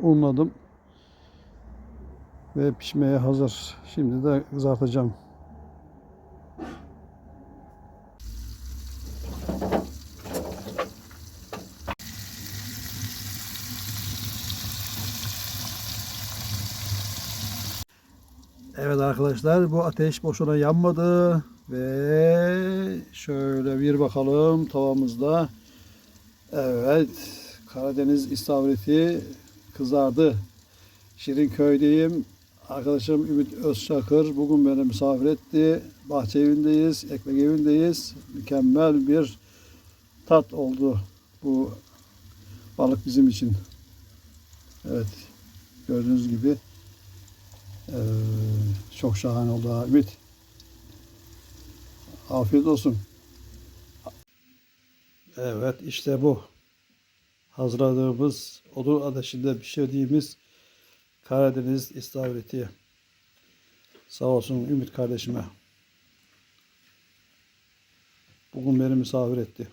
unladım. Ve pişmeye hazır. Şimdi de kızartacağım. Evet arkadaşlar bu ateş boşuna yanmadı ve şöyle bir bakalım tavamızda. Evet Karadeniz istavriti kızardı. Şirinköy'deyim. Arkadaşım Ümit Özçakır bugün beni misafir etti. Bahçe evindeyiz, ekmek evindeyiz. Mükemmel bir tat oldu bu balık bizim için. Evet gördüğünüz gibi ee, çok şahane oldu Ümit. Afiyet olsun. Evet işte bu. Hazırladığımız odun ateşinde pişirdiğimiz Karadeniz istavriti. Sağ olsun Ümit kardeşime. Bugün beni misafir etti.